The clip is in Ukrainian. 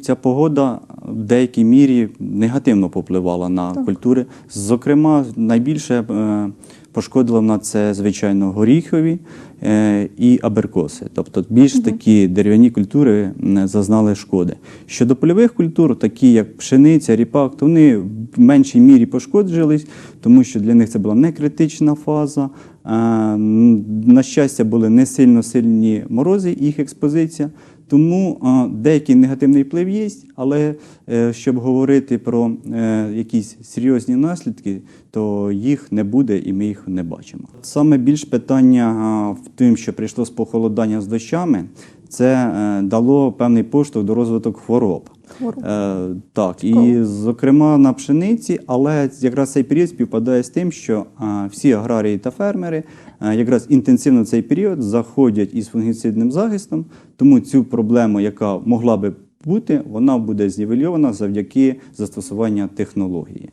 Ця погода в деякій мірі негативно попливала на культури. Зокрема, найбільше е, пошкодила вона це, звичайно, горіхові е, і аберкоси. Тобто більш такі дерев'яні культури зазнали шкоди. Щодо польових культур, такі як пшениця, ріпак, то вони в меншій мірі пошкоджувались, тому що для них це була не критична фаза. Е, На щастя, були не сильно сильні морози, їх експозиція. Тому деякий негативний вплив є, але е, щоб говорити про е, якісь серйозні наслідки, то їх не буде і ми їх не бачимо. Саме більш питання в тим, що прийшло з похолодання з дощами, це е, дало певний поштовх до розвитку хвороб. Хвороб. Е, так, і зокрема на пшениці, але якраз цей період співпадає з тим, що е, всі аграрії та фермери е, якраз інтенсивно в цей період заходять із фунгіцидним захистом, тому цю проблему, яка могла би бути, вона буде знівельована завдяки застосуванню технології.